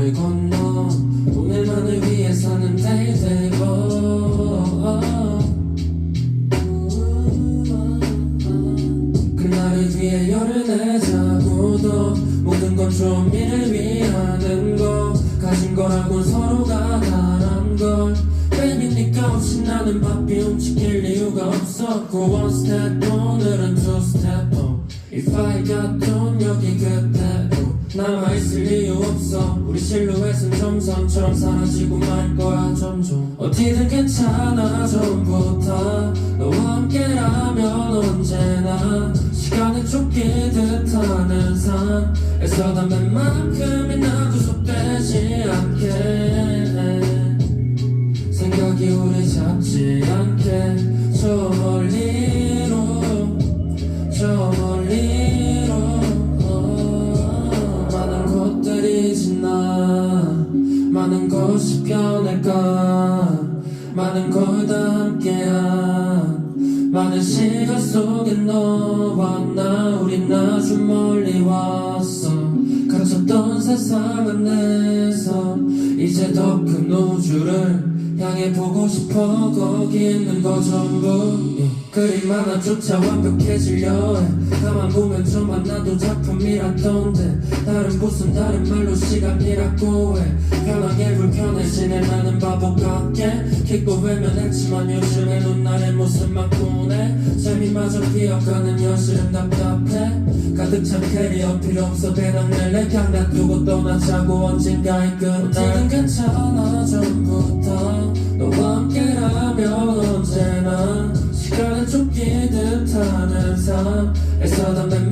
바다를 건너 오늘만을 위해 사는 데이데이버 그날을 위해 열을 내자고도 모든 건좀 이를 위하는 거. 가진 거라곤 서로가 다른 걸. 니가 없이 나는 바삐 움직일 이유가 없었고. One step 오늘은 two step. Oh. If I got 돈 여기 그대 로 남아있을 이유 없어. 우리 실루엣은 점선처럼 사라지고 말 거야 점점. 어디든 괜찮아 전부터 너와 함께라면 언제나 시간에 쫓기듯 하는 삶에서 담배만큼이나 구속되지 않게. 생각이 오래 잡지 않게 많은 것이 변할까? 많은 걸 다 함께한 많은 시간 속에 너와 나 우린 아주 멀리 왔어. 갇혔던 세상 안에서 이제 더 큰 우주를 향해 보고 싶어. 거기 있는 거 전부. 예. 그림 하나조차 완벽해지려. 해 가만 보면 저만 나도 작품이라던데. 다른 곳은 다른 말로 시간이라고 해. 편하게 불편해지네 나는 바보 같게. 킥고 외면했지만 요즘에 눈날의 모습만 보네. 재미마저 비어가는 현실은 답답해. 가득 찬 캐리어 필요 없어 배낭 낼래 그냥 놔두고 떠나자고 언젠가의 끝날. 괜찮아 전부터. 너와 함께라면